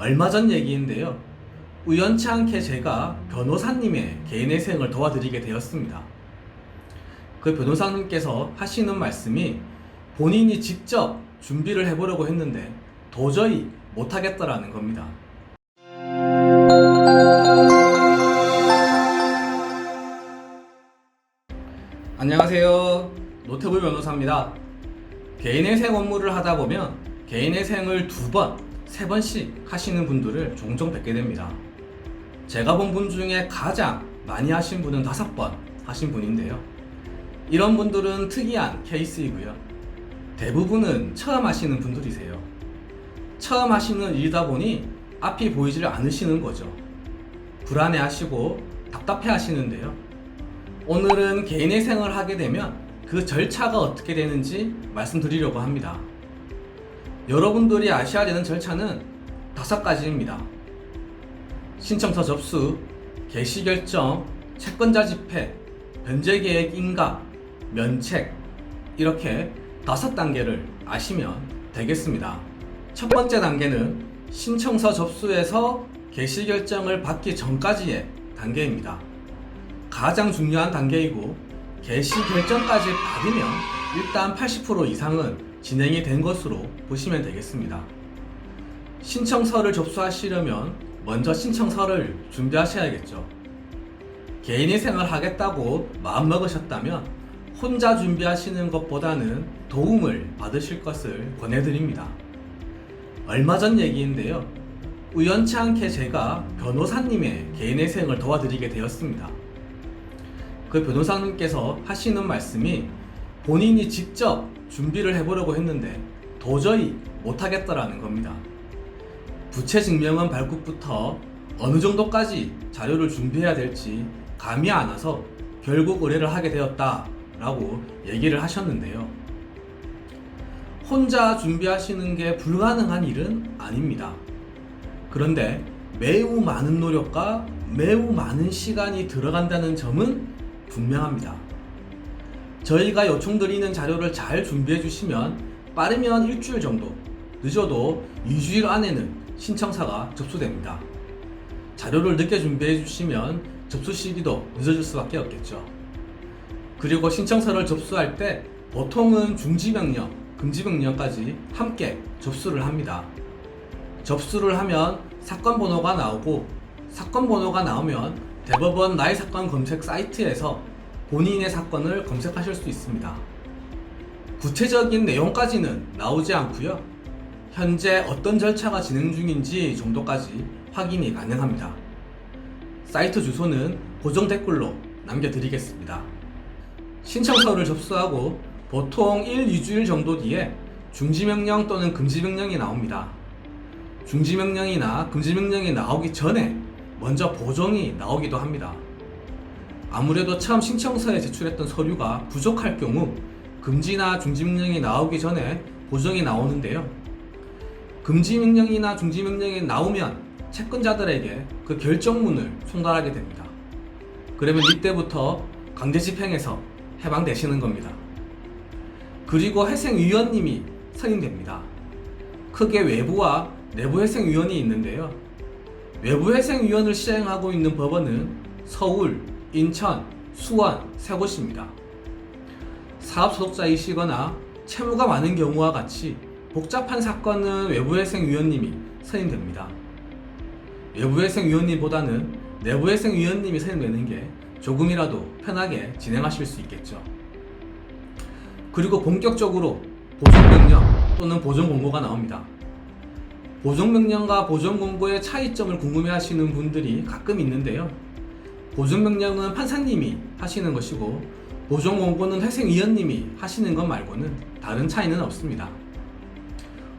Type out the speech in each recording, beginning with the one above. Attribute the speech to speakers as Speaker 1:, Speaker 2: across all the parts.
Speaker 1: 얼마 전 얘기인데요. 우연치 않게 제가 변호사님의 개인회생을 도와드리게 되었습니다. 그 변호사님께서 하시는 말씀이 본인이 직접 준비를 해보려고 했는데 도저히 못하겠다라는 겁니다. 안녕하세요. 노태부 변호사입니다. 개인회생 업무를 하다 보면 개인회생을 두 번, 세 번씩 하시는 분들을 종종 뵙게 됩니다. 제가 본 분 중에 가장 많이 하신 분은 다섯 번 하신 분인데요. 이런 분들은 특이한 케이스이고요. 대부분은 처음 하시는 분들이세요. 처음 하시는 일이다 보니 앞이 보이질 않으시는 거죠. 불안해 하시고 답답해 하시는데요. 오늘은 개인회생을 하게 되면 그 절차가 어떻게 되는지 말씀드리려고 합니다. 여러분들이 아셔야 되는 절차는 다섯 가지입니다. 신청서 접수, 개시 결정, 채권자 집행, 변제 계획 인가, 면책 이렇게 다섯 단계를 아시면 되겠습니다. 첫 번째 단계는 신청서 접수에서 개시 결정을 받기 전까지의 단계입니다. 가장 중요한 단계이고 개시 결정까지 받으면 일단 80% 이상은 진행이 된 것으로 보시면 되겠습니다. 신청서를 접수하시려면 먼저 신청서를 준비하셔야겠죠. 개인회생을 하겠다고 마음먹으셨다면 혼자 준비하시는 것보다는 도움을 받으실 것을 권해드립니다. 얼마 전 얘기인데요. 우연치 않게 제가 변호사님의 개인회생을 도와드리게 되었습니다. 그 변호사님께서 하시는 말씀이 본인이 직접 준비를 해보려고 했는데 도저히 못하겠다라는 겁니다. 부채 증명원 발급부터 어느 정도까지 자료를 준비해야 될지 감이 안 와서 결국 의뢰를 하게 되었다라고 얘기를 하셨는데요. 혼자 준비하시는 게 불가능한 일은 아닙니다. 그런데 매우 많은 노력과 매우 많은 시간이 들어간다는 점은 분명합니다. 저희가 요청드리는 자료를 잘 준비해 주시면 빠르면 일주일 정도, 늦어도 2주일 안에는 신청사가 접수됩니다. 자료를 늦게 준비해 주시면 접수 시기도 늦어질 수밖에 없겠죠. 그리고 신청서를 접수할 때 보통은 중지명령, 금지명령까지 함께 접수를 합니다. 접수를 하면 사건 번호가 나오고 사건 번호가 나오면 대법원 나의 사건 검색 사이트에서 본인의 사건을 검색하실 수 있습니다. 구체적인 내용까지는 나오지 않고요. 현재 어떤 절차가 진행 중인지 정도까지 확인이 가능합니다. 사이트 주소는 고정 댓글로 남겨드리겠습니다. 신청서를 접수하고 보통 1, 2주일 정도 뒤에 중지명령 또는 금지명령이 나옵니다. 중지명령이나 금지명령이 나오기 전에 먼저 보정이 나오기도 합니다. 아무래도 처음 신청서에 제출했던 서류가 부족할 경우 금지나 중지명령이 나오기 전에 보정이 나오는데요. 금지명령이나 중지명령이 나오면 채권자들에게 그 결정문을 송달하게 됩니다. 그러면 이때부터 강제 집행에서 해방되시는 겁니다. 그리고 회생위원님이 선임됩니다. 크게 외부와 내부 회생위원이 있는데요. 외부 회생위원을 시행하고 있는 법원은 서울, 인천, 수원 세 곳입니다. 사업 소속자이시거나 채무가 많은 경우와 같이 복잡한 사건은 외부회생위원님이 선임됩니다. 외부회생위원님보다는 내부회생위원님이 선임되는 게 조금이라도 편하게 진행하실 수 있겠죠. 그리고 본격적으로 보존명령 또는 보존공고가 나옵니다. 보존명령과 보존공고의 차이점을 궁금해하시는 분들이 가끔 있는데요. 보존명령은 판사님이 하시는 것이고 보존공고는 회생위원님이 하시는 것 말고는 다른 차이는 없습니다.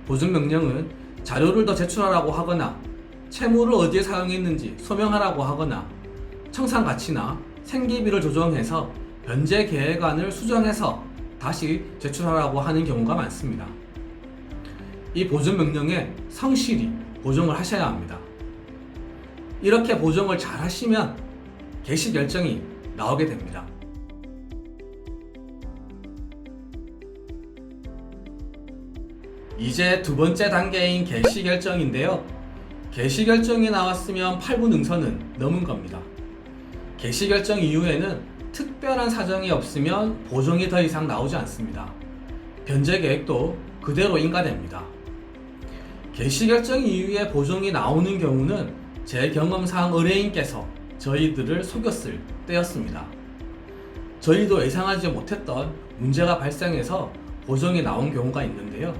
Speaker 1: 보존명령은 자료를 더 제출하라고 하거나 채무를 어디에 사용했는지 소명하라고 하거나 청산 가치나 생계비를 조정해서 변제 계획안을 수정해서 다시 제출하라고 하는 경우가 많습니다. 이 보존 명령에 성실히 보정을 하셔야 합니다. 이렇게 보정을 잘 하시면 개시 결정이 나오게 됩니다. 이제 두 번째 단계인 개시 결정인데요. 개시 결정이 나왔으면 8분 능선은 넘은 겁니다. 개시 결정 이후에는 특별한 사정이 없으면 보정이 더 이상 나오지 않습니다. 변제 계획도 그대로 인가됩니다. 개시 결정 이후에 보정이 나오는 경우는 제 경험상 의뢰인께서 저희들을 속였을 때였습니다. 저희도 예상하지 못했던 문제가 발생해서 보정이 나온 경우가 있는데요.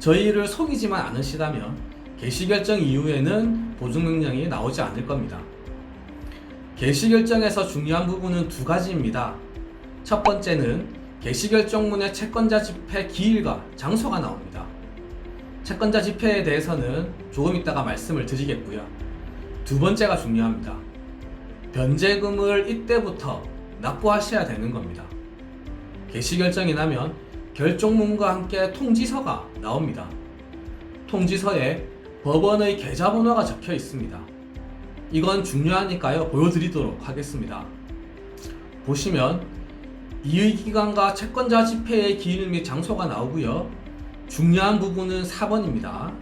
Speaker 1: 저희를 속이지만 않으시다면 개시 결정 이후에는 보증 명령이 나오지 않을 겁니다. 개시 결정에서 중요한 부분은 두 가지입니다. 첫 번째는 개시 결정문의 채권자 집회 기일과 장소가 나옵니다. 채권자 집회에 대해서는 조금 이따가 말씀을 드리겠고요. 두 번째가 중요합니다. 변제금을 이때부터 납부하셔야 되는 겁니다. 개시 결정이 나면 결정문과 함께 통지서가 나옵니다. 통지서에 법원의 계좌번호가 적혀 있습니다. 이건 중요하니까요. 보여드리도록 하겠습니다. 보시면 이의기관과 채권자 집회의 기일 및 장소가 나오고요. 중요한 부분은 4번입니다.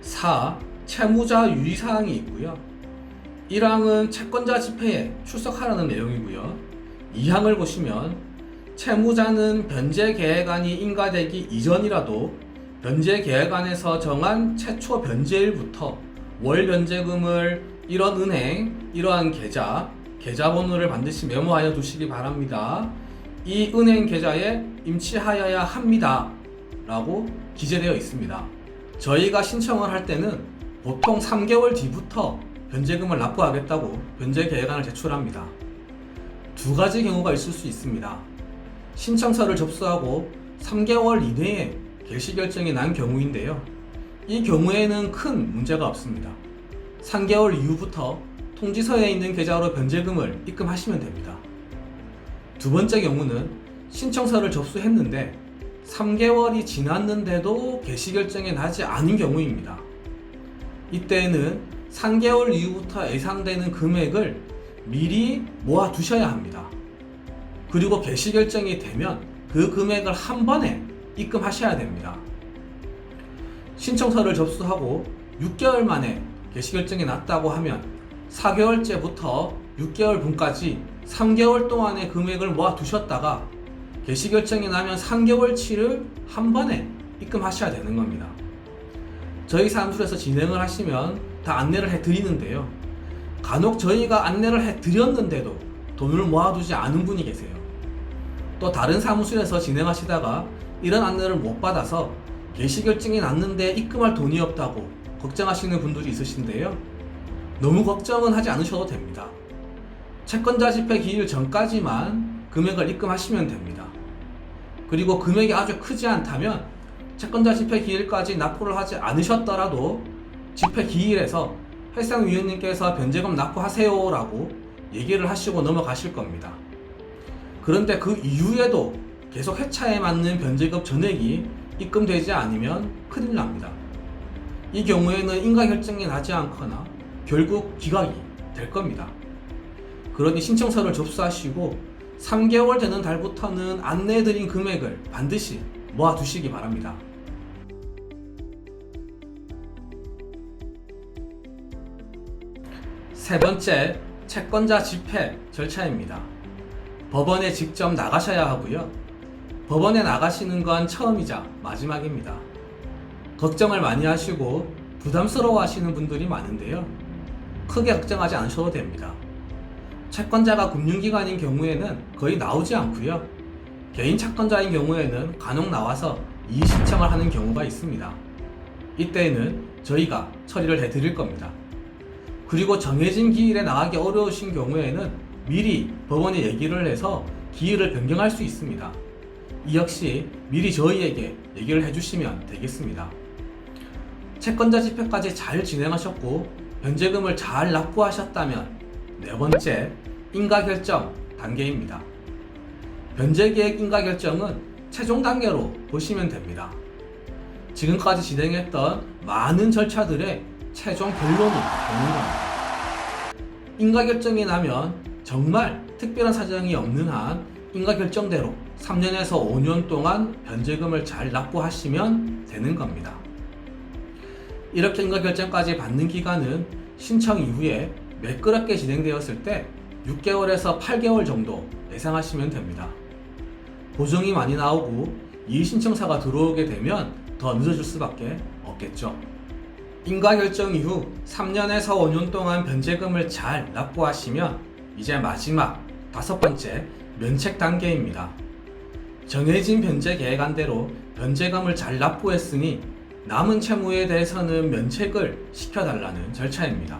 Speaker 1: 4. 채무자 유의사항이 있고요. 1항은 채권자 집회에 출석하라는 내용이고요. 2항을 보시면 채무자는 변제 계획안이 인가되기 이전이라도 변제 계획안에서 정한 최초 변제일부터 월 변제금을 이런 은행, 이러한 계좌, 계좌번호를 반드시 메모하여 두시기 바랍니다. 이 은행 계좌에 임치하여야 합니다. 라고 기재되어 있습니다. 저희가 신청을 할 때는 보통 3개월 뒤부터 변제금을 납부하겠다고 변제 계획안을 제출합니다. 두 가지 경우가 있을 수 있습니다. 신청서를 접수하고 3개월 이내에 개시 결정이 난 경우인데요. 이 경우에는 큰 문제가 없습니다. 3개월 이후부터 통지서에 있는 계좌로 변제금을 입금하시면 됩니다. 두 번째 경우는 신청서를 접수했는데 3개월이 지났는데도 개시 결정이 나지 않은 경우입니다. 이때에는 3개월 이후부터 예상되는 금액을 미리 모아 두셔야 합니다. 그리고 개시 결정이 되면 그 금액을 한 번에 입금하셔야 됩니다. 신청서를 접수하고 6개월 만에 개시 결정이 났다고 하면 4개월째부터 6개월 분까지 3개월 동안의 금액을 모아 두셨다가 개시 결정이 나면 3개월치를 한 번에 입금하셔야 되는 겁니다. 저희 사무실에서 진행을 하시면 다 안내를 해 드리는데요. 간혹 저희가 안내를 해 드렸는데도 돈을 모아두지 않은 분이 계세요. 또 다른 사무실에서 진행하시다가 이런 안내를 못 받아서 개시 결정이 났는데 입금할 돈이 없다고 걱정하시는 분들이 있으신데요. 너무 걱정은 하지 않으셔도 됩니다. 채권자 집회 기일 전까지만 금액을 입금하시면 됩니다. 그리고 금액이 아주 크지 않다면 채권자 집회 기일까지 납부를 하지 않으셨더라도 집회 기일에서 해상위원님께서 변제금 납부하세요라고 얘기를 하시고 넘어가실 겁니다. 그런데 그 이후에도 계속 회차에 맞는 변제금 전액이 입금되지 않으면 큰일 납니다. 이 경우에는 인가 결정이 나지 않거나 결국 기각이 될 겁니다. 그러니 신청서를 접수하시고 3개월 되는 달부터는 안내해드린 금액을 반드시 모아두시기 바랍니다. 세 번째, 채권자 집회 절차입니다. 법원에 직접 나가셔야 하고요. 법원에 나가시는 건 처음이자 마지막입니다. 걱정을 많이 하시고 부담스러워 하시는 분들이 많은데요. 크게 걱정하지 않으셔도 됩니다. 채권자가 금융기관인 경우에는 거의 나오지 않고요. 개인 채권자인 경우에는 간혹 나와서 이의 신청을 하는 경우가 있습니다. 이때에는 저희가 처리를 해드릴 겁니다. 그리고 정해진 기일에 나가기 어려우신 경우에는 미리 법원에 얘기를 해서 기일을 변경할 수 있습니다. 이 역시 미리 저희에게 얘기를 해주시면 되겠습니다. 채권자 집회까지 잘 진행하셨고 변제금을 잘 납부하셨다면 네 번째 인가 결정 단계입니다. 변제 계획 인가 결정은 최종 단계로 보시면 됩니다. 지금까지 진행했던 많은 절차들의 최종 결론이 되는 겁니다. 인가 결정이 나면 정말 특별한 사정이 없는 한 인가 결정대로 3년에서 5년 동안 변제금을 잘 납부하시면 되는 겁니다. 이렇게 인가 결정까지 받는 기간은 신청 이후에 매끄럽게 진행되었을 때 6개월에서 8개월 정도 예상하시면 됩니다. 보정이 많이 나오고 이의 신청사가 들어오게 되면 더 늦어질 수밖에 없겠죠. 인가 결정 이후 3년에서 5년 동안 변제금을 잘 납부하시면 이제 마지막 다섯 번째 면책 단계입니다. 정해진 변제 계획안대로 변제금을 잘 납부했으니 남은 채무에 대해서는 면책을 시켜달라는 절차입니다.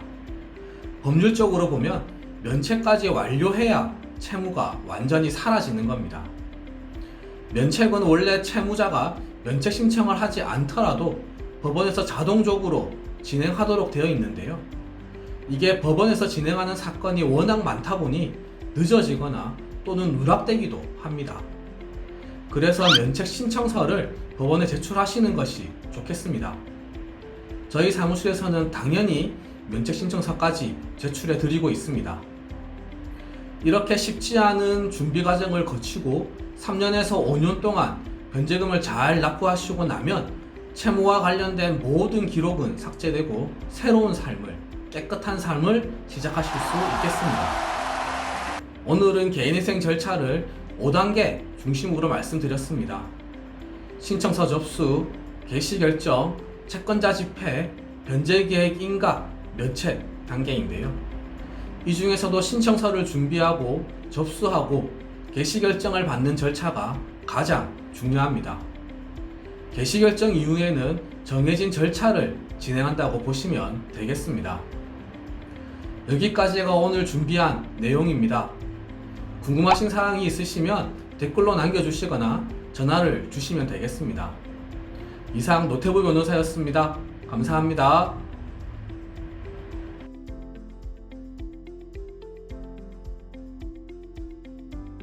Speaker 1: 법률적으로 보면 면책까지 완료해야 채무가 완전히 사라지는 겁니다. 면책은 원래 채무자가 면책 신청을 하지 않더라도 법원에서 자동적으로 진행하도록 되어 있는데요. 이게 법원에서 진행하는 사건이 워낙 많다 보니 늦어지거나 또는 누락되기도 합니다. 그래서 면책 신청서를 법원에 제출하시는 것이 좋겠습니다. 저희 사무실에서는 당연히 면책 신청서까지 제출해 드리고 있습니다. 이렇게 쉽지 않은 준비 과정을 거치고 3년에서 5년 동안 변제금을 잘 납부하시고 나면 채무와 관련된 모든 기록은 삭제되고 새로운 삶을 깨끗한 삶을 시작하실 수 있겠습니다. 오늘은 개인회생 절차를 5단계 중심으로 말씀드렸습니다. 신청서 접수, 개시 결정, 채권자 집행, 변제 계획 인가, 면책 단계인데요. 이 중에서도 신청서를 준비하고 접수하고 개시 결정을 받는 절차가 가장 중요합니다. 개시 결정 이후에는 정해진 절차를 진행한다고 보시면 되겠습니다. 여기까지가 오늘 준비한 내용입니다. 궁금하신 사항이 있으시면 댓글로 남겨주시거나 전화를 주시면 되겠습니다. 이상 노태부 변호사였습니다. 감사합니다.